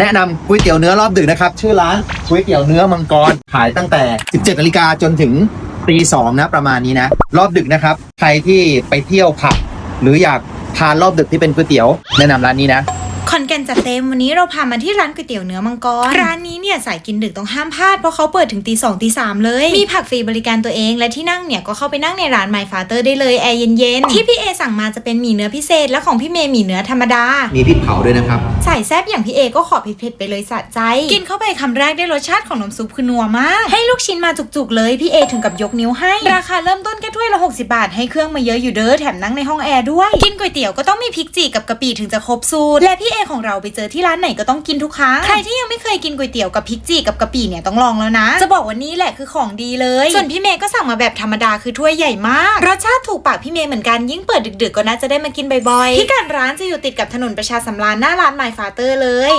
แนะนำก๋วยเตี๋ยวเนื้อรอบดึกนะครับ ชื่อร้านก๋วยเตี๋ยวเนื้อมังกร ขายตั้งแต่ 17นาฬิกาจนถึงตีสองนะประมาณนี้นะ รอบดึกนะครับ ใครที่ไปเที่ยวผับหรืออยากทานรอบดึกที่เป็นก๋วยเตี๋ยว แนะนำร้านนี้นะ คอนแกนจัดเต็มวันนี้เราพามาที่ร้านก๋วยเตี๋ยวเนื้อมังกร ร้านนี้เนี่ยสายกินดึกต้องห้ามพลาดเพราะเขาเปิดถึงตีสองตีสามเลย มีผักฟรีบริการตัวเอง และที่นั่งเนี่ยก็เข้าไปนั่งในร้าน My Father ได้เลยแอร์เย็นๆที่พี่เอสั่งมาจะเป็นหมี่เนื้อพิเศษ และของพี่เมย์หมี่เนื้อธรรมดา มีพริกเผาด้วยนะครับ ใส่แซบอย่างพี่เอก็ขอเผ็ดๆไปเลยสะใจ กินเข้าไปคำแรกได้รสชาติของน้ำซุปคือนัวมาก ให้ลูกชิ้นมาจุกๆเลยพี่เอถึงกับยกนิ้วให้ ราคาเริ่มต้นแค่ถ้วยละ60 บาท ให้เครื่องมาเยอะอยู่เด้อแถมนั่งในห้องแอร์ด้วย กินก๋วยเตี๋ยวก็ต้องมีพริกจีกับกะปิถึงจะครบสูตรและพี่เอของเราไปเจอที่ร้านไหนก็ต้องกินทุกครั้ง ใครที่ยังไม่เคยกินก๋วยเตี๋ยวกับพริกจีกับกะปิเนี่ยต้องลองแล้วนะ จะบอกว่านี่แหละคือของดีเลย ส่วนพี่เมย์ก็สั่งมาแบบธรรมดาคือถ้วยใหญ่มาก รสชาติถูกปากพี่เมย์เหมือนกันยิ่งเปิดดึกๆก็น่าจะได้มากินบ่อยๆ ที่การร้านจะอยู่ติดกับถนนประชาสำราญหน้าร้าน My Father เลย